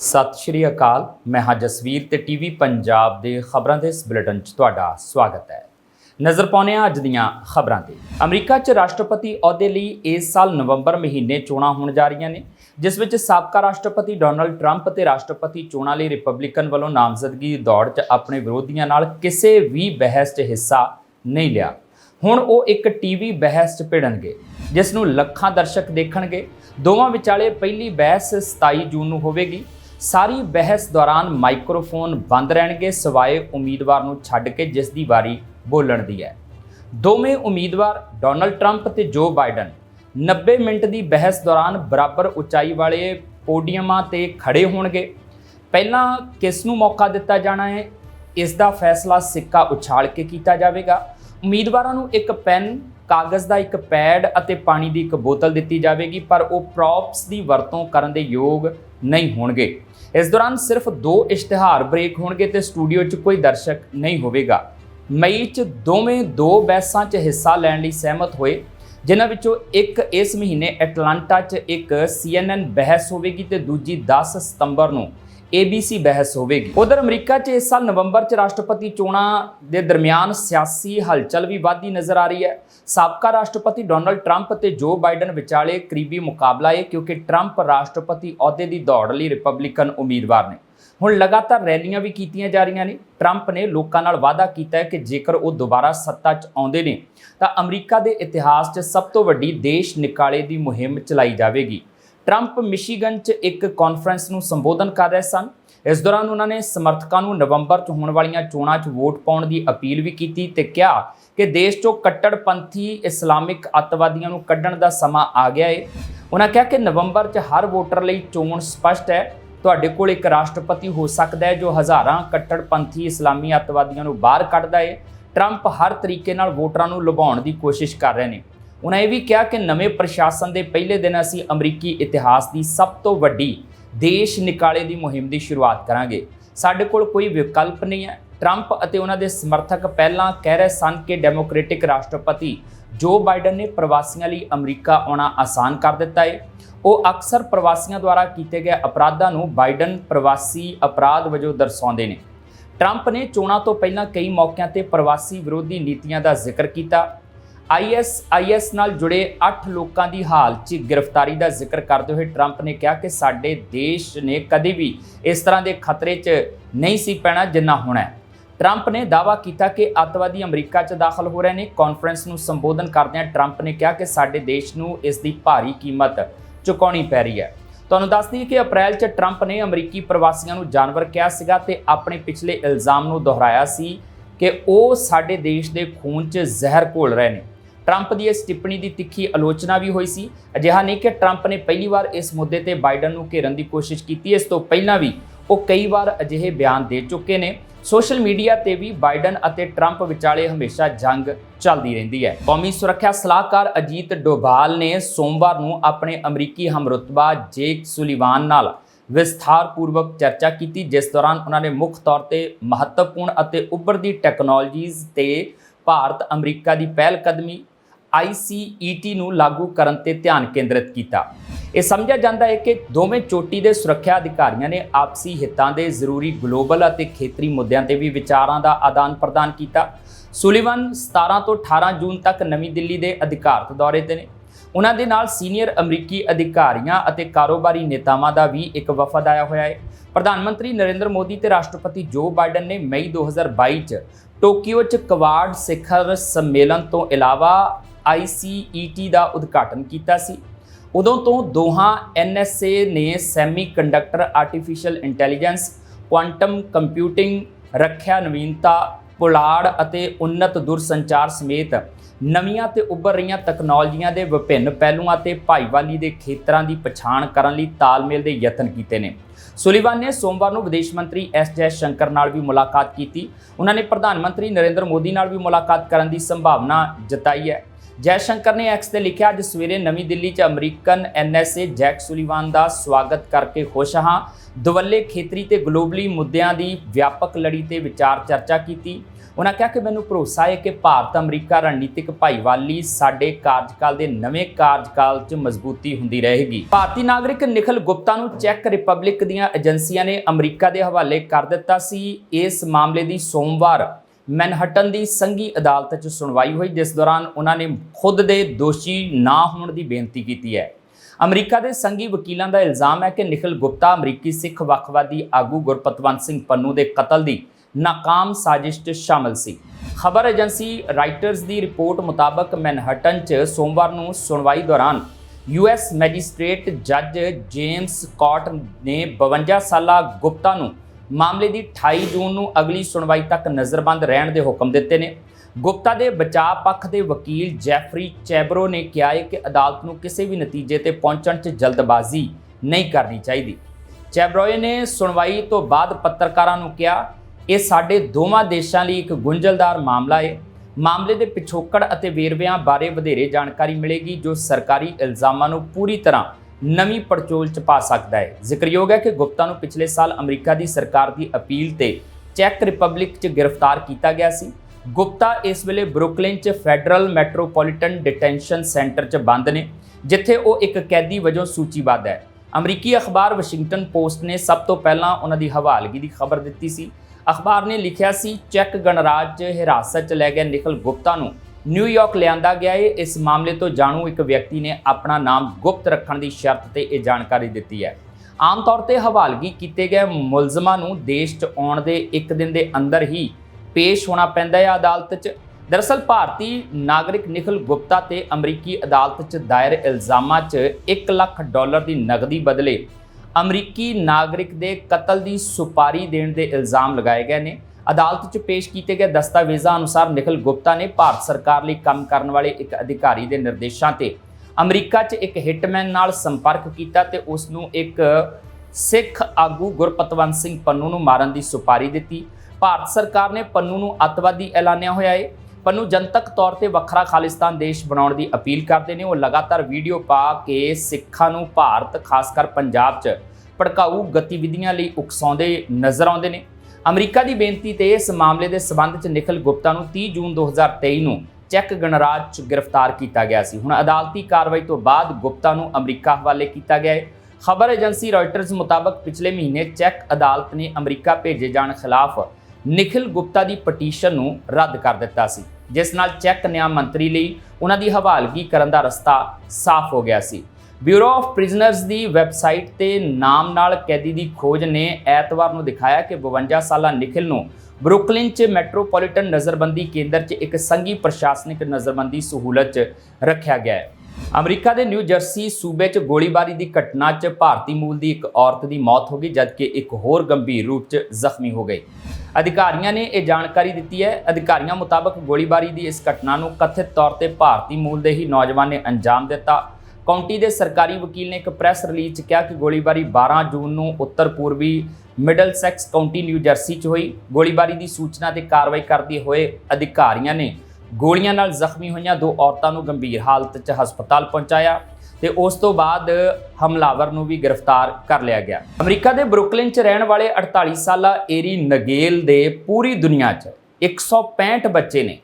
ਸਤਿ ਸ਼੍ਰੀ ਅਕਾਲ। ਮੈਂ ਹਾਂ ਜਸਵੀਰ ਤੇ ਟੀਵੀ ਪੰਜਾਬ ਦੇ ਖਬਰਾਂ ਦੇ ਇਸ ਬੁਲੇਟਿਨ 'ਚ ਤੁਹਾਡਾ ਸਵਾਗਤ ਹੈ। ਨਜ਼ਰ ਪਾਉਂਦੇ ਹਾਂ ਅੱਜ ਦੀਆਂ ਖਬਰਾਂ ਤੇ। ਅਮਰੀਕਾ 'ਚ ਰਾਸ਼ਟਰਪਤੀ ਅਹੁਦੇ ਲਈ ਇਸ ਸਾਲ ਨਵੰਬਰ ਮਹੀਨੇ ਚੋਣਾਂ ਹੋਣ ਜਾ ਰਹੀਆਂ ਨੇ, ਜਿਸ ਵਿੱਚ ਸਾਬਕਾ ਰਾਸ਼ਟਰਪਤੀ ਡੋਨਲਡ ਟਰੰਪ ਤੇ ਰਾਸ਼ਟਰਪਤੀ ਚੋਣਾਂ ਲਈ ਰਿਪਬਲਿਕਨ ਵੱਲੋਂ ਨਾਮਜ਼ਦਗੀ ਦੀ ਦੌੜ 'ਚ ਆਪਣੇ ਵਿਰੋਧੀਆਂ ਨਾਲ ਕਿਸੇ ਵੀ ਬਹਿਸ 'ਚ ਹਿੱਸਾ ਨਹੀਂ ਲਿਆ। ਹੁਣ ਉਹ ਇੱਕ ਟੀਵੀ ਬਹਿਸ 'ਚ ਭਿੜਨਗੇ, ਜਿਸ ਨੂੰ ਲੱਖਾਂ ਦਰਸ਼ਕ ਦੇਖਣਗੇ। ਦੋਵਾਂ ਵਿਚਾਲੇ ਪਹਿਲੀ ਬਹਿਸ 27 ਜੂਨ ਨੂੰ ਹੋਵੇਗੀ। ਸਾਰੀ ਬਹਿਸ ਦੌਰਾਨ ਮਾਈਕਰੋਫੋਨ ਬੰਦ ਰਹਿਣਗੇ, ਸਿਵਾਏ ਉਮੀਦਵਾਰ ਨੂੰ ਛੱਡ ਕੇ ਜਿਸ ਦੀ ਵਾਰੀ ਬੋਲਣ ਦੀ ਹੈ। ਦੋਵੇਂ ਉਮੀਦਵਾਰ ਡੋਨਲਡ ਟਰੰਪ ਤੇ ਜੋ ਬਾਈਡਨ 90 ਮਿੰਟ ਦੀ ਬਹਿਸ ਦੌਰਾਨ ਬਰਾਬਰ ਉਚਾਈ ਵਾਲੇ ਪੋਡੀਅਮਾਂ ਤੇ ਖੜੇ ਹੋਣਗੇ। ਪਹਿਲਾਂ ਕਿਸ ਨੂੰ ਮੌਕਾ ਦਿੱਤਾ ਜਾਣਾ ਹੈ? ਇਸ ਦਾ ਫੈਸਲਾ ਸਿੱਕਾ ਉਛਾਲ ਕੇ ਕੀਤਾ ਜਾਵੇਗਾ। ਉਮੀਦਵਾਰਾਂ ਨੂੰ ਇੱਕ ਪੈਨ ਕਾਗਜ਼ ਦਾ ਇੱਕ ਪੈਡ ਅਤੇ ਪਾਣੀ ਦੀ ਇੱਕ ਬੋਤਲ ਦਿੱਤੀ ਜਾਵੇਗੀ, ਪਰ ਉਹ ਪ੍ਰੌਪਸ ਦੀ ਵਰਤੋਂ ਕਰਨ ਦੇ ਯੋਗ ਨਹੀਂ ਹੋਣਗੇ। ਇਸ ਦੌਰਾਨ ਸਿਰਫ ਦੋ ਇਸ਼ਤਿਹਾਰ ਬ੍ਰੇਕ ਹੋਣਗੇ ਤੇ ਸਟੂਡੀਓ 'ਚ ਕੋਈ ਦਰਸ਼ਕ ਨਹੀਂ ਹੋਵੇਗਾ। ਮਈ 'ਚ ਦੋਵੇਂ ਦੋ ਬਹਿਸਾਂ 'ਚ ਹਿੱਸਾ ਲੈਣ ਲਈ ਸਹਿਮਤ ਹੋਏ, ਜਿਨ੍ਹਾਂ ਵਿੱਚੋਂ ਇੱਕ ਇਸ ਮਹੀਨੇ ਐਟਲਾਂਟਾ 'ਚ ਇੱਕ CNN ਬਹਿਸ ਹੋਵੇਗੀ ਤੇ ਦੂਜੀ 10 ਸਤੰਬਰ ਨੂੰ ABC ਬਹਿਸ ਹੋਵੇਗੀ। ਉਧਰ ਅਮਰੀਕਾ 'ਚ ਇਸ ਸਾਲ ਨਵੰਬਰ 'ਚ ਰਾਸ਼ਟਰਪਤੀ ਚੋਣਾਂ ਦੇ ਦਰਮਿਆਨ ਸਿਆਸੀ ਹਲਚਲ ਵੀ ਵਧਦੀ ਨਜ਼ਰ ਆ ਰਹੀ ਹੈ। ਸਾਬਕਾ ਰਾਸ਼ਟਰਪਤੀ ਡੋਨਲਡ ਟਰੰਪ ਤੇ ਜੋ ਬਾਈਡਨ ਵਿਚਾਲੇ ਕਰੀਬੀ ਮੁਕਾਬਲਾ ਹੈ ਕਿਉਂਕਿ ਟਰੰਪ ਰਾਸ਼ਟਰਪਤੀ ਅਹੁਦੇ ਦੀ ਦੌੜ ਲਈ ਰਿਪਬਲਿਕਨ ਉਮੀਦਵਾਰ ਨੇ। ਹੁਣ ਲਗਾਤਾਰ ਰੈਲੀਆਂ ਵੀ ਕੀਤੀਆਂ ਜਾ ਰਹੀਆਂ ਨੇ। ਟਰੰਪ ਨੇ ਲੋਕਾਂ ਨਾਲ ਵਾਅਦਾ ਕੀਤਾ ਹੈ ਕਿ ਜੇਕਰ ਉਹ ਦੁਬਾਰਾ ਸੱਤਾ 'ਚ ਆਉਂਦੇ ਨੇ, ਤਾਂ ਅਮਰੀਕਾ ਦੇ ਇਤਿਹਾਸ 'ਚ ਸਭ ਤੋਂ ਵੱਡੀ ਦੇਸ਼ ਨਿਕਾਲੇ ਦੀ ਮੁਹਿੰਮ ਚਲਾਈ ਜਾਵੇਗੀ। ਟਰੰਪ ਮਿਸ਼ੀਗਨ 'ਚ ਇੱਕ ਕਾਨਫਰੰਸ ਨੂੰ ਸੰਬੋਧਨ ਕਰ ਰਹੇ ਸਨ। ਇਸ ਦੌਰਾਨ ਉਹਨਾਂ ਨੇ ਸਮਰਥਕਾਂ ਨੂੰ ਨਵੰਬਰ 'ਚ ਹੋਣ ਵਾਲੀਆਂ ਚੋਣਾਂ 'ਚ ਵੋਟ ਪਾਉਣ ਦੀ ਅਪੀਲ ਵੀ ਕੀਤੀ ਤੇ ਕਿਹਾ ਕਿ ਦੇਸ਼ 'ਚੋਂ ਕੱਟੜਪੰਥੀ ਇਸਲਾਮਿਕ ਅੱਤਵਾਦੀਆਂ ਨੂੰ ਕੱਢਣ ਦਾ ਸਮਾਂ ਆ ਗਿਆ ਏ। ਉਹਨਾਂ ਕਿਹਾ ਕਿ ਨਵੰਬਰ 'ਚ ਹਰ ਵੋਟਰ ਲਈ ਚੋਣ ਸਪਸ਼ਟ ਹੈ। ਤੁਹਾਡੇ ਕੋਲ ਇੱਕ ਰਾਸ਼ਟਰਪਤੀ ਹੋ ਸਕਦਾ ਹੈ ਜੋ ਹਜ਼ਾਰਾਂ ਕੱਟੜਪੰਥੀ ਇਸਲਾਮੀ ਅੱਤਵਾਦੀਆਂ ਨੂੰ ਬਾਹਰ ਕੱਢਦਾ ਏ। ਟਰੰਪ ਹਰ ਤਰੀਕੇ ਨਾਲ ਵੋਟਰਾਂ ਨੂੰ ਲੁਭਾਉਣ ਦੀ ਕੋਸ਼ਿਸ਼ ਕਰ ਰਹੇ ਨੇ। ਉਹਨਾਂ ਇਹ ਵੀ ਕਿਹਾ ਕਿ ਨਵੇਂ ਪ੍ਰਸ਼ਾਸਨ ਦੇ ਪਹਿਲੇ ਦਿਨ ਅਸੀਂ ਅਮਰੀਕੀ ਇਤਿਹਾਸ ਦੀ ਸਭ ਤੋਂ ਵੱਡੀ ਦੇਸ਼ ਨਿਕਾਲੇ ਦੀ ਮੁਹਿੰਮ ਦੀ ਸ਼ੁਰੂਆਤ ਕਰਾਂਗੇ। ਸਾਡੇ ਕੋਲ ਕੋਈ ਵਿਕਲਪ ਨਹੀਂ ਹੈ। ਟਰੰਪ ਅਤੇ ਉਹਨਾਂ ਦੇ ਸਮਰਥਕ ਪਹਿਲਾਂ ਕਹਿ ਰਹੇ ਸਨ ਕਿ ਡੈਮੋਕ੍ਰੈਟਿਕ ਰਾਸ਼ਟਰਪਤੀ ਜੋ ਬਾਈਡਨ ਨੇ ਪ੍ਰਵਾਸੀਆਂ ਲਈ ਅਮਰੀਕਾ ਆਉਣਾ ਆਸਾਨ ਕਰ ਦਿੱਤਾ ਹੈ ਉਹ ਅਕਸਰ ਪ੍ਰਵਾਸੀਆਂ ਦੁਆਰਾ ਕੀਤੇ ਗਏ ਅਪਰਾਧਾਂ ਨੂੰ ਬਾਈਡਨ ਪ੍ਰਵਾਸੀ ਅਪਰਾਧ ਵਜੋਂ ਦਰਸਾਉਂਦੇ ਨੇ। ਟਰੰਪ ਨੇ ਚੋਣਾਂ ਤੋਂ ਪਹਿਲਾਂ ਕਈ ਮੌਕਿਆਂ ਤੇ ਪ੍ਰਵਾਸੀ ਵਿਰੋਧੀ ਨੀਤੀਆਂ ਦਾ ਜ਼ਿਕਰ ਕੀਤਾ। ਆਈਐਸਆਈਐਸ ਨਾਲ ਜੁੜੇ 8 ਲੋਕਾਂ ਦੀ ਹਾਲ 'ਚ ਗ੍ਰਿਫਤਾਰੀ ਦਾ ਜ਼ਿਕਰ ਕਰਦੇ ਹੋਏ ਟਰੰਪ ਨੇ ਕਿਹਾ ਕਿ ਸਾਡੇ ਦੇਸ਼ ਨੇ ਕਦੇ ਵੀ ਇਸ ਤਰ੍ਹਾਂ ਦੇ ਖਤਰੇ 'ਚ ਨਹੀਂ ਸੀ ਪੈਣਾ ਜਿੰਨਾ ਹੋਣਾ ਹੈ। ਟਰੰਪ ਨੇ ਦਾਅਵਾ ਕੀਤਾ ਕਿ ਅੱਤਵਾਦੀ ਅਮਰੀਕਾ 'ਚ ਦਾਖਲ ਹੋ ਰਹੇ ਨੇ। ਕਾਨਫਰੰਸ ਨੂੰ ਸੰਬੋਧਨ ਕਰਦਿਆਂ ਟਰੰਪ ਨੇ ਕਿਹਾ ਕਿ ਸਾਡੇ ਦੇਸ਼ ਨੂੰ ਇਸ ਦੀ ਭਾਰੀ ਕੀਮਤ ਚੁਕਾਉਣੀ ਪੈ ਰਹੀ ਹੈ। ਤੁਹਾਨੂੰ ਦੱਸ ਦਈਏ ਕਿ ਅਪ੍ਰੈਲ 'ਚ ਟਰੰਪ ਨੇ ਅਮਰੀਕੀ ਪ੍ਰਵਾਸੀਆਂ ਨੂੰ ਜਾਨਵਰ ਕਿਹਾ ਸੀਗਾ ਤੇ ਆਪਣੇ ਪਿਛਲੇ ਇਲਜ਼ਾਮ ਨੂੰ ਦੁਹਰਾਇਆ ਸੀ ਕਿ ਉਹ ਸਾਡੇ ਦੇਸ਼ ਦੇ ਖੂਨ 'ਚ ਜ਼ਹਿਰ ਘੋਲ ਰਹੇ ਨੇ। ਟਰੰਪ ਦੀ ਇਸ ਟਿੱਪਣੀ ਦੀ ਤਿੱਖੀ ਆਲੋਚਨਾ ਵੀ ਹੋਈ ਸੀ। ਅਜਿਹਾ ਨਹੀਂ ਕਿ ਟਰੰਪ ਨੇ ਪਹਿਲੀ ਵਾਰ ਇਸ ਮੁੱਦੇ ਤੇ ਬਾਈਡਨ ਨੂੰ ਘੇਰਨ ਦੀ ਕੋਸ਼ਿਸ਼ ਕੀਤੀ। ਇਸ ਤੋਂ ਪਹਿਲਾਂ ਵੀ ਉਹ ਕਈ ਵਾਰ ਅਜਿਹੇ ਬਿਆਨ ਦੇ ਚੁੱਕੇ ਨੇ। ਸੋਸ਼ਲ ਮੀਡੀਆ ਤੇ ਵੀ ਬਾਈਡਨ ਅਤੇ ਟਰੰਪ ਵਿਚਾਲੇ ਹਮੇਸ਼ਾ ਜੰਗ ਚੱਲਦੀ ਰਹਿੰਦੀ ਹੈ। ਕੌਮੀ ਸੁਰੱਖਿਆ ਸਲਾਹਕਾਰ ਅਜੀਤ ਡੋਭਾਲ ਨੇ ਸੋਮਵਾਰ ਨੂੰ ਆਪਣੇ ਅਮਰੀਕੀ ਹਮਰੁਤਬਾ ਜੇਕ ਸੁਲੀਵਾਨ ਨਾਲ ਵਿਸਥਾਰਪੂਰਵਕ ਚਰਚਾ ਕੀਤੀ, ਜਿਸ ਦੌਰਾਨ ਉਹਨਾਂ ਨੇ ਮੁੱਖ ਤੌਰ ਤੇ ਮਹੱਤਵਪੂਰਨ ਅਤੇ ਉੱਭਰਦੀ ਟੈਕਨੋਲੋਜੀਜ਼ ਤੇ ਭਾਰਤ ਅਮਰੀਕਾ ਦੀ ਪਹਿਲ ਕਦਮੀ ICET ਨੂੰ ਲਾਗੂ ਕਰਨ ਤੇ ਧਿਆਨ ਕੇਂਦਰਿਤ ਕੀਤਾ। ਇਹ ਸਮਝਿਆ ਜਾਂਦਾ ਹੈ ਕਿ ਦੋਵੇਂ ਚੋਟੀ ਦੇ ਸੁਰੱਖਿਆ ਅਧਿਕਾਰੀਆਂ ਨੇ ਆਪਸੀ ਹਿੱਤਾਂ ਦੇ ਜ਼ਰੂਰੀ ਗਲੋਬਲ ਅਤੇ ਖੇਤਰੀ ਮੁੱਦਿਆਂ ਤੇ ਵੀ ਵਿਚਾਰਾਂ ਦਾ ਆਦਾਨ ਪ੍ਰਦਾਨ ਕੀਤਾ। ਸੁਲੀਵਨ 17 ਤੋਂ 18 ਜੂਨ ਤੱਕ ਨਵੀਂ ਦਿੱਲੀ ਦੇ ਅਧਿਕਾਰਤ ਦੌਰੇ ਤੇ ਨੇ। ਉਹਨਾਂ ਦੇ ਨਾਲ ਸੀਨੀਅਰ ਅਮਰੀਕੀ ਅਧਿਕਾਰੀਆਂ ਅਤੇ ਕਾਰੋਬਾਰੀ ਨੇਤਾਵਾਂ ਦਾ ਵੀ ਇੱਕ ਵਫਦ ਆਇਆ ਹੋਇਆ ਹੈ। ਪ੍ਰਧਾਨ ਮੰਤਰੀ ਨਰਿੰਦਰ ਮੋਦੀ ਤੇ ਰਾਸ਼ਟਰਪਤੀ ਜੋ ਬਾਈਡਨ ਨੇ ਮਈ 2022 ਚ ਟੋਕੀਓ ਚ ਕਵਾਡ ਸਿਖਰ ਸੰਮੇਲਨ ਤੋਂ ਇਲਾਵਾ ICET ਦਾ ਉਦਘਾਟਨ ਕੀਤਾ ਸੀ। ਉਦੋਂ ਤੋਂ ਦੋਹਾਂ NSA ਨੇ semiconductor artificial intelligence, quantum computing, ਰੱਖਿਆ ਨਵੀਨਤਾ, ਪੁਲਾੜ ਅਤੇ ਉન્નਤ ਦੂਰਸੰਚਾਰ ਸਮੇਤ ਨਵੀਆਂ ਤੇ ਉੱਭਰ ਰਹੀਆਂ ਤਕਨਾਲੋਜੀਆਂ ਦੇ ਵਿਭਿੰਨ ਪਹਿਲੂਆਂ ਤੇ ਭਾਈਵਾਲੀ ਦੇ ਖੇਤਰਾਂ ਦੀ ਪਛਾਣ ਕਰਨ ਲਈ ਤਾਲਮੇਲ ਦੇ ਯਤਨ ਕੀਤੇ ਨੇ। ਸੁਲੀਵਾਨ ਨੇ ਸੋਮਵਾਰ ਨੂੰ ਵਿਦੇਸ਼ ਮੰਤਰੀ ਐਸ ਜੈ ਸ਼ੰਕਰ ਨਾਲ ਵੀ ਮੁਲਾਕਾਤ ਕੀਤੀ। ਉਹਨਾਂ ਨੇ ਪ੍ਰਧਾਨ ਮੰਤਰੀ ਨਰਿੰਦਰ ਮੋਦੀ ਨਾਲ ਵੀ ਮੁਲਾਕਾਤ ਕਰਨ ਦੀ ਸੰਭਾਵਨਾ ਜਤਾਈ ਹੈ। ਜੈਸ਼ੰਕਰ ਨੇ ਐਕਸ ਤੇ ਲਿਖਿਆ, ਅੱਜ ਸਵੇਰੇ ਨਵੀਂ ਦਿੱਲੀ 'ਚ ਅਮਰੀਕਨ ਐਨਐਸਏ ਜੈਕ ਸੁਲੀਵਾਨ ਦਾ ਸਵਾਗਤ ਕਰਕੇ ਖੁਸ਼ ਹਾਂ। ਦੁਵੱਲੇ ਖੇਤਰੀ ਤੇ ਗਲੋਬਲੀ ਮੁੱਦਿਆਂ ਦੀ ਵਿਆਪਕ ਲੜੀ ਤੇ ਵਿਚਾਰ ਚਰਚਾ ਕੀਤੀ। ਉਹਨਾਂ ਕਿਹਾ ਕਿ ਮੈਨੂੰ ਭਰੋਸਾ ਹੈ ਕਿ ਭਾਰਤ ਅਮਰੀਕਾ ਰਣਨੀਤਿਕ ਭਾਈਵਾਲੀ ਸਾਡੇ ਕਾਰਜਕਾਲ ਦੇ ਨਵੇਂ ਕਾਰਜਕਾਲ 'ਚ ਮਜ਼ਬੂਤੀ ਹੁੰਦੀ ਰਹੇਗੀ। ਭਾਰਤੀ ਨਾਗਰਿਕ ਨਿਖਲ ਗੁਪਤਾ ਨੂੰ ਚੈੱਕ ਰਿਪਬਲਿਕ ਦੀਆਂ ਏਜੰਸੀਆਂ ਨੇ ਅਮਰੀਕਾ ਦੇ ਹਵਾਲੇ ਕਰ ਦਿੱਤਾ ਸੀ। ਇਸ ਮਾਮਲੇ ਦੀ ਸੋਮਵਾਰ ਮੈਨਹਟਨ ਦੀ ਸੰਘੀ ਅਦਾਲਤ 'ਚ ਸੁਣਵਾਈ ਹੋਈ, ਜਿਸ ਦੌਰਾਨ ਉਹਨਾਂ ਨੇ ਖੁਦ ਦੇ ਦੋਸ਼ੀ ਨਾ ਹੋਣ ਦੀ ਬੇਨਤੀ ਕੀਤੀ ਹੈ। ਅਮਰੀਕਾ ਦੇ ਸੰਘੀ ਵਕੀਲਾਂ ਦਾ ਇਲਜ਼ਾਮ ਹੈ ਕਿ ਨਿਖਿਲ ਗੁਪਤਾ ਅਮਰੀਕੀ ਸਿੱਖ ਵੱਖਵਾਦੀ ਆਗੂ ਗੁਰਪਤਵੰਤ ਸਿੰਘ ਪੰਨੂ ਦੇ ਕਤਲ ਦੀ ਨਾਕਾਮ ਸਾਜ਼ਿਸ਼ 'ਚ ਸ਼ਾਮਲ ਸੀ। ਖਬਰ ਏਜੰਸੀ ਰਾਈਟਰਸ ਦੀ ਰਿਪੋਰਟ ਮੁਤਾਬਕ ਮੈਨਹਟਨ 'ਚ ਸੋਮਵਾਰ ਨੂੰ ਸੁਣਵਾਈ ਦੌਰਾਨ ਯੂਐਸ ਮੈਜਿਸਟ੍ਰੇਟ ਜੱਜ ਜੇਮਸ ਸਕਾਟ ਨੇ 52 ਸਾਲਾ ਗੁਪਤਾ ਨੂੰ ਮਾਮਲੇ ਦੀ 28 ਜੂਨ ਨੂੰ ਅਗਲੀ ਸੁਣਵਾਈ ਤੱਕ ਨਜ਼ਰਬੰਦ ਰਹਿਣ ਦੇ ਹੁਕਮ ਦਿੱਤੇ ਨੇ। ਗੁਪਤਾ ਦੇ ਬਚਾਅ ਪੱਖ ਦੇ ਵਕੀਲ ਜੈਫਰੀ ਚੈਬਰੋ ਨੇ ਕਿਹਾ ਹੈ ਕਿ ਅਦਾਲਤ ਨੂੰ ਕਿਸੇ ਵੀ ਨਤੀਜੇ ਤੇ ਪਹੁੰਚਣ 'ਚ ਜਲਦਬਾਜ਼ੀ ਨਹੀਂ ਕਰਨੀ ਚਾਹੀਦੀ। ਚੈਬਰੋਏ ਨੇ ਸੁਣਵਾਈ ਤੋਂ ਬਾਅਦ ਪੱਤਰਕਾਰਾਂ ਨੂੰ ਕਿਹਾ, ਇਹ ਸਾਡੇ ਦੋਵਾਂ ਦੇਸ਼ਾਂ ਲਈ ਇੱਕ ਗੁੰਝਲਦਾਰ ਮਾਮਲਾ ਹੈ ਮਾਮਲੇ ਦੇ ਪਿਛੋਕੜ ਅਤੇ ਵੇਰਵਿਆਂ ਬਾਰੇ ਵਧੇਰੇ ਜਾਣਕਾਰੀ ਮਿਲੇਗੀ ਜੋ ਸਰਕਾਰੀ ਇਲਜ਼ਾਮਾਂ ਨੂੰ ਪੂਰੀ ਤਰ੍ਹਾਂ ਨਵੀਂ ਪੜਚੋਲ 'ਚ ਪਾ ਸਕਦਾ ਹੈ। ਜ਼ਿਕਰਯੋਗ ਹੈ ਕਿ ਗੁਪਤਾ ਨੂੰ ਪਿਛਲੇ ਸਾਲ ਅਮਰੀਕਾ ਦੀ ਸਰਕਾਰ ਦੀ ਅਪੀਲ ਤੇ ਚੈਕ ਰਿਪਬਲਿਕ 'ਚ ਗ੍ਰਿਫਤਾਰ ਕੀਤਾ ਗਿਆ ਸੀ। ਗੁਪਤਾ ਇਸ ਵੇਲੇ ਬਰੁਕਲਿਨ 'ਚ ਫੈਡਰਲ ਮੈਟਰੋਪੋਲੀਟਨ ਡਿਟੈਂਸ਼ਨ ਸੈਂਟਰ 'ਚ ਬੰਦ ਨੇ, ਜਿੱਥੇ ਉਹ ਇੱਕ ਕੈਦੀ ਵਜੋਂ ਸੂਚੀਬੱਧ ਹੈ। ਅਮਰੀਕੀ ਅਖਬਾਰ ਵਾਸ਼ਿੰਗਟਨ ਪੋਸਟ ਨੇ ਸਭ ਤੋਂ ਪਹਿਲਾਂ ਉਹਨਾਂ ਦੀ ਹਵਾਲਗੀ ਦੀ ਖਬਰ ਦਿੱਤੀ ਸੀ। ਅਖਬਾਰ ਨੇ ਲਿਖਿਆ ਸੀ, ਚੈੱਕ ਗਣਰਾਜ 'ਚ ਹਿਰਾਸਤ 'ਚ ਲੈ ਗਏ ਨਿਖਲ ਗੁਪਤਾ ਨੂੰ ਨਿਊਯਾਰਕ ਲਿਆਂਦਾ ਗਿਆ ਹੈ ਇਸ ਮਾਮਲੇ ਤੋਂ ਜਾਣੂ ਇੱਕ ਵਿਅਕਤੀ ਨੇ ਆਪਣਾ ਨਾਮ ਗੁਪਤ ਰੱਖਣ ਦੀ ਸ਼ਰਤ ਤੇ ਇਹ ਜਾਣਕਾਰੀ ਦਿੱਤੀ ਹੈ। ਆਮ ਤੌਰ ਤੇ ਹਵਾਲਗੀ ਕੀਤੇ ਗਏ ਮੁਲਜ਼ਮਾਂ ਨੂੰ ਦੇਸ਼ 'ਚ ਆਉਣ ਦੇ ਇੱਕ ਦਿਨ ਦੇ ਅੰਦਰ ਹੀ ਪੇਸ਼ ਹੋਣਾ ਪੈਂਦਾ ਹੈ ਅਦਾਲਤ 'ਚ। ਦਰਅਸਲ ਭਾਰਤੀ ਨਾਗਰਿਕ ਨਿਖਲ ਗੁਪਤਾ ਤੇ ਅਮਰੀਕੀ ਅਦਾਲਤ 'ਚ ਦਾਇਰ ਇਲਜ਼ਾਮਾਂ 'ਚ 1 ਲੱਖ ਡਾਲਰ ਦੀ ਨਗਦੀ ਬਦਲੇ ਅਮਰੀਕੀ ਨਾਗਰਿਕ ਦੇ ਕਤਲ ਦੀ ਸੁਪਾਰੀ ਦੇਣ ਦੇ ਇਲਜ਼ਾਮ ਲਗਾਏ ਗਏ ਨੇ। ਅਦਾਲਤ 'ਚ ਪੇਸ਼ ਕੀਤੇ ਗਏ ਦਸਤਾਵੇਜ਼ਾਂ ਅਨੁਸਾਰ ਨਿਖਲ ਗੁਪਤਾ ਨੇ ਭਾਰਤ ਸਰਕਾਰ ਲਈ ਕੰਮ ਕਰਨ ਵਾਲੇ ਇੱਕ ਅਧਿਕਾਰੀ ਦੇ ਨਿਰਦੇਸ਼ਾਂ ਤੇ ਅਮਰੀਕਾ 'ਚ ਇੱਕ ਹਿੱਟਮੈਨ ਨਾਲ ਸੰਪਰਕ ਕੀਤਾ ਤੇ ਉਸ ਨੂੰ ਇੱਕ ਸਿੱਖ ਆਗੂ ਗੁਰਪਤਵੰਤ ਸਿੰਘ ਪੰਨੂ ਨੂੰ ਮਾਰਨ ਦੀ ਸੁਪਾਰੀ ਦਿੱਤੀ। ਭਾਰਤ ਸਰਕਾਰ ਨੇ ਪੰਨੂ ਨੂੰ ਅੱਤਵਾਦੀ ਐਲਾਨਿਆ ਹੋਇਆ ਹੈ ਪੰਨੂ ਜਨਤਕ ਤੌਰ ਤੇ ਵੱਖਰਾ ਖਾਲਿਸਤਾਨ ਦੇਸ਼ ਬਣਾਉਣ ਦੀ ਅਪੀਲ ਕਰਦੇ ਨੇ। ਉਹ ਲਗਾਤਾਰ ਵੀਡੀਓ ਪਾ ਕੇ ਸਿੱਖਾਂ ਨੂੰ ਭਾਰਤ ਖਾਸ ਕਰ ਪੰਜਾਬ 'ਚ ਭੜਕਾਊ ਗਤੀਵਿਧੀਆਂ ਲਈ ਉਕਸਾਉਂਦੇ ਨਜ਼ਰ ਆਉਂਦੇ ਨੇ। ਅਮਰੀਕਾ ਦੀ ਬੇਨਤੀ ਤੇ ਇਸ ਮਾਮਲੇ ਦੇ ਸਬੰਧ 'ਚ ਨਿਖਲ ਗੁਪਤਾ ਨੂੰ 30 ਜੂਨ 2023 ਨੂੰ ਚੈੱਕ ਗਣਰਾਜ 'ਚ ਗ੍ਰਿਫਤਾਰ ਕੀਤਾ ਗਿਆ ਸੀ। ਹੁਣ ਅਦਾਲਤੀ ਕਾਰਵਾਈ ਤੋਂ ਬਾਅਦ ਗੁਪਤਾ ਨੂੰ ਅਮਰੀਕਾ ਹਵਾਲੇ ਕੀਤਾ ਗਿਆ ਹੈ। ਖਬਰ ਏਜੰਸੀ ਰਾਇਟਰਸ ਮੁਤਾਬਕ ਪਿਛਲੇ ਮਹੀਨੇ ਚੈੱਕ ਅਦਾਲਤ ਨੇ ਅਮਰੀਕਾ ਭੇਜੇ ਜਾਣ ਖਿਲਾਫ ਨਿਖਿਲ ਗੁਪਤਾ ਦੀ ਪਟੀਸ਼ਨ ਨੂੰ ਰੱਦ ਕਰ ਦਿੱਤਾ ਸੀ। ਜਿਸ ਨਾਲ ਚੈੱਕ ਨਿਆਂ ਮੰਤਰੀ ਲਈ ਉਹਨਾਂ ਦੀ ਹਵਾਲਗੀ ਕਰਨ ਦਾ ਰਸਤਾ ਸਾਫ਼ ਹੋ ਗਿਆ ਸੀ। ਬਿਊਰੋ ਆਫ ਪ੍ਰਿਜ਼ਨਰਸ ਦੀ ਵੈਬਸਾਈਟ ਤੇ ਨਾਮ ਨਾਲ ਕੈਦੀ ਦੀ ਖੋਜ ਨੇ ਐਤਵਾਰ ਨੂੰ ਦਿਖਾਇਆ ਕਿ 52 ਸਾਲਾ ਨਿਖਿਲ ਨੂੰ ਬਰੁਕਲਿਨ 'ਚ ਮੈਟਰੋਪੋਲੀਟਨ ਨਜ਼ਰਬੰਦੀ ਕੇਂਦਰ 'ਚ ਇੱਕ ਸੰਘੀ ਪ੍ਰਸ਼ਾਸਨਿਕ ਨਜ਼ਰਬੰਦੀ ਸਹੂਲਤ 'ਚ ਰੱਖਿਆ ਗਿਆ ਹੈ। ਅਮਰੀਕਾ ਦੇ ਨਿਊ ਜਰਸੀ ਸੂਬੇ 'ਚ ਗੋਲੀਬਾਰੀ ਦੀ ਘਟਨਾ 'ਚ ਭਾਰਤੀ ਮੂਲ ਦੀ ਇੱਕ ਔਰਤ ਦੀ ਮੌਤ ਹੋ ਗਈ, ਜਦਕਿ ਇੱਕ ਹੋਰ ਗੰਭੀਰ ਰੂਪ 'ਚ ਜ਼ਖਮੀ ਹੋ ਗਈ ਅਧਿਕਾਰੀਆਂ ਨੇ ਇਹ ਜਾਣਕਾਰੀ ਦਿੱਤੀ ਹੈ। ਅਧਿਕਾਰੀਆਂ ਮੁਤਾਬਕ ਗੋਲੀਬਾਰੀ ਦੀ ਇਸ ਘਟਨਾ ਨੂੰ ਕਥਿਤ ਤੌਰ ਤੇ ਭਾਰਤੀ ਮੂਲ ਦੇ ਹੀ ਨੌਜਵਾਨ ਨੇ ਅੰਜਾਮ ਦਿੱਤਾ। ਕਾਉਂਟੀ ਦੇ ਸਰਕਾਰੀ ਵਕੀਲ ਨੇ ਇੱਕ ਪ੍ਰੈਸ ਰਿਲੀਜ਼ 'ਚ ਕਿਹਾ ਕਿ ਗੋਲੀਬਾਰੀ 12 ਜੂਨ ਨੂੰ ਉੱਤਰ ਪੂਰਬੀ Middlesex county New Jersey 'ਚ ਹੋਈ। ਗੋਲੀਬਾਰੀ ਦੀ ਸੂਚਨਾ ਤੇ ਕਾਰਵਾਈ ਕਰਦੇ ਹੋਏ ਅਧਿਕਾਰੀਆਂ ਨੇ ਗੋਲੀਆਂ ਨਾਲ ਜ਼ਖਮੀ ਹੋਈਆਂ ਦੋ ਔਰਤਾਂ ਨੂੰ ਗੰਭੀਰ ਹਾਲਤ 'ਚ ਹਸਪਤਾਲ ਪਹੁੰਚਾਇਆ ਤੇ ਉਸ ਤੋਂ ਬਾਅਦ ਹਮਲਾਵਰ ਨੂੰ ਵੀ ਗ੍ਰਿਫਤਾਰ ਕਰ ਲਿਆ ਗਿਆ। ਅਮਰੀਕਾ ਦੇ ਬਰੁਕਲਿਨ 'ਚ ਰਹਿਣ ਵਾਲੇ 48 ਸਾਲਾ ਏਰੀ ਨਗੇਲ ਦੇ ਪੂਰੀ ਦੁਨੀਆ 'ਚ 165 ਬੱਚੇ ਨੇ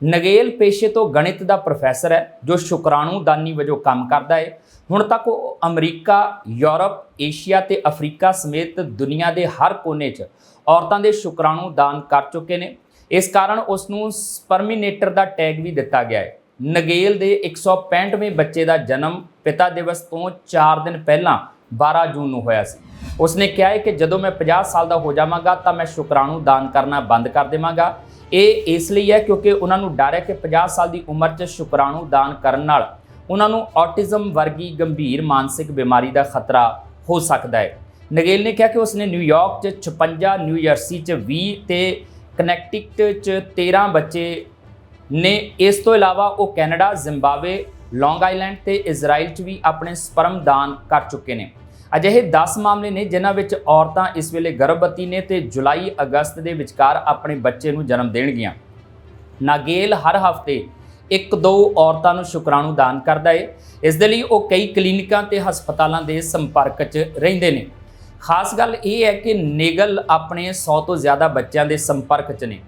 ਨਗੇਲ ਪੇਸ਼ੇ ਤੋਂ ਗਣਿਤ ਦਾ ਪ੍ਰੋਫੈਸਰ ਹੈ, ਜੋ ਸ਼ੁਕਰਾਣੂ ਦਾਨੀ ਵਜੋਂ ਕੰਮ ਕਰਦਾ ਹੈ ਹੁਣ ਤੱਕ ਉਹ ਅਮਰੀਕਾ, ਯੂਰਪ, ਏਸ਼ੀਆ ਤੇ ਅਫਰੀਕਾ ਸਮੇਤ ਦੁਨੀਆ ਦੇ ਹਰ ਕੋਨੇ 'ਚ ਔਰਤਾਂ ਦੇ ਸ਼ੁਕਰਾਣੂ ਦਾਨ ਕਰ ਚੁੱਕੇ ਨੇ। ਇਸ ਕਾਰਨ ਉਸ ਨੂੰ ਸਪਰਮੀਨੇਟਰ ਦਾ ਟੈਗ ਵੀ ਦਿੱਤਾ ਗਿਆ ਹੈ ਨਗੇਲ ਦੇ 165ਵੇਂ ਬੱਚੇ ਦਾ ਜਨਮ ਪਿਤਾ ਦਿਵਸ ਤੋਂ 4 ਦਿਨ ਪਹਿਲਾਂ 12 ਜੂਨ ਨੂੰ ਹੋਇਆ ਸੀ। ਉਸਨੇ ਕਿਹਾ ਹੈ ਕਿ ਜਦੋਂ ਮੈਂ 50 ਸਾਲ ਦਾ ਹੋ ਜਾਵਾਂਗਾ ਤਾਂ ਮੈਂ ਸ਼ੁਕਰਾਣੂ ਦਾਨ ਕਰਨਾ ਬੰਦ ਕਰ ਦੇਵਾਂਗਾ। ਇਹ ਇਸ ਲਈ ਹੈ ਕਿਉਂਕਿ ਉਹਨਾਂ ਨੂੰ ਡਰ ਹੈ ਕਿ 50 ਸਾਲ ਦੀ ਉਮਰ 'ਚ ਸ਼ੁਕਰਾਣੂ ਦਾਨ ਕਰਨ ਨਾਲ ਉਹਨਾਂ ਨੂੰ ਆਟਿਜ਼ਮ ਵਰਗੀ ਗੰਭੀਰ ਮਾਨਸਿਕ ਬਿਮਾਰੀ ਦਾ ਖਤਰਾ ਹੋ ਸਕਦਾ ਹੈ। ਨਗੇਲ ਨੇ ਕਿਹਾ ਕਿ ਉਸਨੇ ਨਿਊਯਾਰਕ 'ਚ 56 ਨਿਊਜਰਸੀ 'ਚ 20 ਤੇ ਕਨੈਕਟਿਕਟ 'ਚ 13 ਬੱਚੇ ਨੇ। ਇਸ ਤੋਂ ਇਲਾਵਾ ਉਹ ਕੈਨੇਡਾ, ਜ਼ਿੰਬਾਬਵੇ, ਲੌਂਗ ਆਈਲੈਂਡ ਤੇ ਇਜ਼ਰਾਈਲ 'ਚ ਵੀ ਆਪਣੇ ਸਪਰਮ ਦਾਨ ਕਰ ਚੁੱਕੇ ਨੇ। ਅਜਿਹੇ 10 ਮਾਮਲੇ ਨੇ ਜਿਨ੍ਹਾਂ ਵਿੱਚ ਔਰਤਾਂ ਇਸ ਵੇਲੇ ਗਰਭਵਤੀ ਨੇ ਤੇ ਜੁਲਾਈ, ਅਗਸਤ ਦੇ ਵਿਚਕਾਰ ਆਪਣੇ ਬੱਚੇ ਨੂੰ ਜਨਮ ਦੇਣਗੀਆਂ। ਨਾਗੇਲ ਹਰ ਹਫ਼ਤੇ ਇੱਕ ਦੋ ਔਰਤਾਂ ਨੂੰ ਸ਼ੁਕਰਾਣੂ ਦਾਨ ਕਰਦਾ ਏ। ਇਸ ਦੇ ਲਈ ਉਹ ਕਈ ਕਲੀਨਿਕਾਂ ਤੇ ਹਸਪਤਾਲਾਂ ਦੇ ਸੰਪਰਕ 'ਚ ਰਹਿੰਦੇ ਨੇ। ਖਾਸ ਗੱਲ ਇਹ ਹੈ ਕਿ ਨੇਗਲ ਆਪਣੇ 100 ਤੋਂ ਜ਼ਿਆਦਾ ਬੱਚਿਆਂ ਦੇ ਸੰਪਰਕ 'ਚ ਨੇ।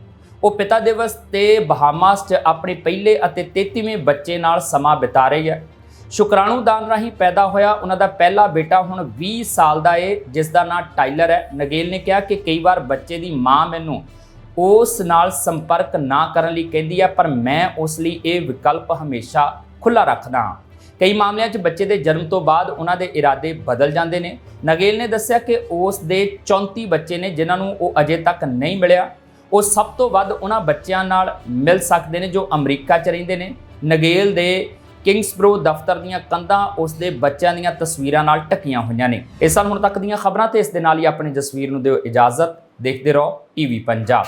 ਉਹ ਪਿਤਾ ਦਿਵਸ ਤੇ ਬਹਾਮਾਸ 'ਚ ਆਪਣੇ ਪਹਿਲੇ ਅਤੇ 33ਵੇਂ ਬੱਚੇ ਨਾਲ ਸਮਾਂ ਬਿਤਾ ਰਹੀ ਹੈ ਸ਼ੁਕਰਾਣੂ ਦਾਨ ਰਾਹੀਂ ਪੈਦਾ ਹੋਇਆ ਉਹਨਾਂ ਦਾ ਪਹਿਲਾ ਬੇਟਾ ਹੁਣ 20 ਸਾਲ ਦਾ ਏ, ਜਿਸ ਦਾ ਨਾਂ ਟਾਈਲਰ ਹੈ। ਨਗੇਲ ਨੇ ਕਿਹਾ ਕਿ ਕਈ ਵਾਰ ਬੱਚੇ ਦੀ ਮਾਂ ਮੈਨੂੰ ਉਸ ਨਾਲ ਸੰਪਰਕ ਨਾ ਕਰਨ ਲਈ ਕਹਿੰਦੀ ਹੈ ਪਰ ਮੈਂ ਉਸ ਲਈ ਇਹ ਵਿਕਲਪ ਹਮੇਸ਼ਾ ਖੁੱਲਾ ਰੱਖਦਾ ਹਾਂ। ਕਈ ਮਾਮਲਿਆਂ 'ਚ ਬੱਚੇ ਦੇ ਜਨਮ ਤੋਂ ਬਾਅਦ ਉਹਨਾਂ ਦੇ ਇਰਾਦੇ ਬਦਲ ਜਾਂਦੇ ਨੇ। ਨਗੇਲ ਨੇ ਦੱਸਿਆ ਕਿ ਉਸ ਦੇ 34 ਬੱਚੇ ਨੇ, ਜਿਨ੍ਹਾਂ ਨੂੰ ਉਹ ਅਜੇ ਤੱਕ ਨਹੀਂ ਮਿਲਿਆ। ਉਹ ਸਭ ਤੋਂ ਵੱਧ ਉਹਨਾਂ ਬੱਚਿਆਂ ਨਾਲ ਮਿਲ ਸਕਦੇ ਨੇ ਜੋ ਅਮਰੀਕਾ 'ਚ ਰਹਿੰਦੇ ਨੇ। ਨਗੇਲ ਦੇ ਕਿੰਗਸਬਰੋ ਦਫ਼ਤਰ ਦੀਆਂ ਕੰਧਾਂ ਉਸ ਦੇ ਬੱਚਿਆਂ ਦੀਆਂ ਤਸਵੀਰਾਂ ਨਾਲ ਢੱਕੀਆਂ ਹੋਈਆਂ ਨੇ। ਇਸ ਸਾਲ ਹੁਣ ਤੱਕ ਦੀਆਂ ਖਬਰਾਂ ਤੇ ਇਸ ਦੇ ਨਾਲ ਹੀ ਆਪਣੀ ਜਸਵੀਰ ਨੂੰ ਦਿਓ ਇਜਾਜ਼ਤ। ਦੇਖਦੇ ਰਹੋ ਟੀਵੀ ਪੰਜਾਬ